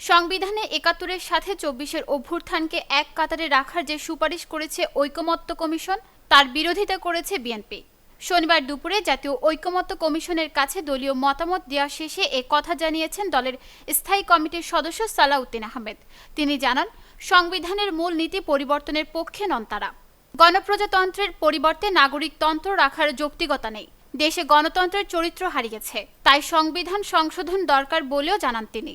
সংবিধানে একাত্তরের সাথে চব্বিশের অভ্যুত্থানকে এক কাতারে রাখার যে সুপারিশ করেছে ঐকমত্য কমিশন, তার বিরোধিতা করেছে বিএনপি। শনিবার দুপুরে জাতীয় ঐকমত্য কমিশনের কাছে দলীয় মতামত দেওয়া শেষে এ কথা জানিয়েছেন দলের স্থায়ী কমিটির সদস্য সালাউদ্দিন আহমেদ। তিনি জানান, সংবিধানের মূল নীতি পরিবর্তনের পক্ষে নন তারা। গণপ্রজাতন্ত্রের পরিবর্তে নাগরিকতন্ত্র রাখার যৌক্তিকতা নেই। দেশে গণতন্ত্রের চরিত্র হারিয়েছে। তাই সংবিধান সংশোধন দরকার বলেও জানান তিনি।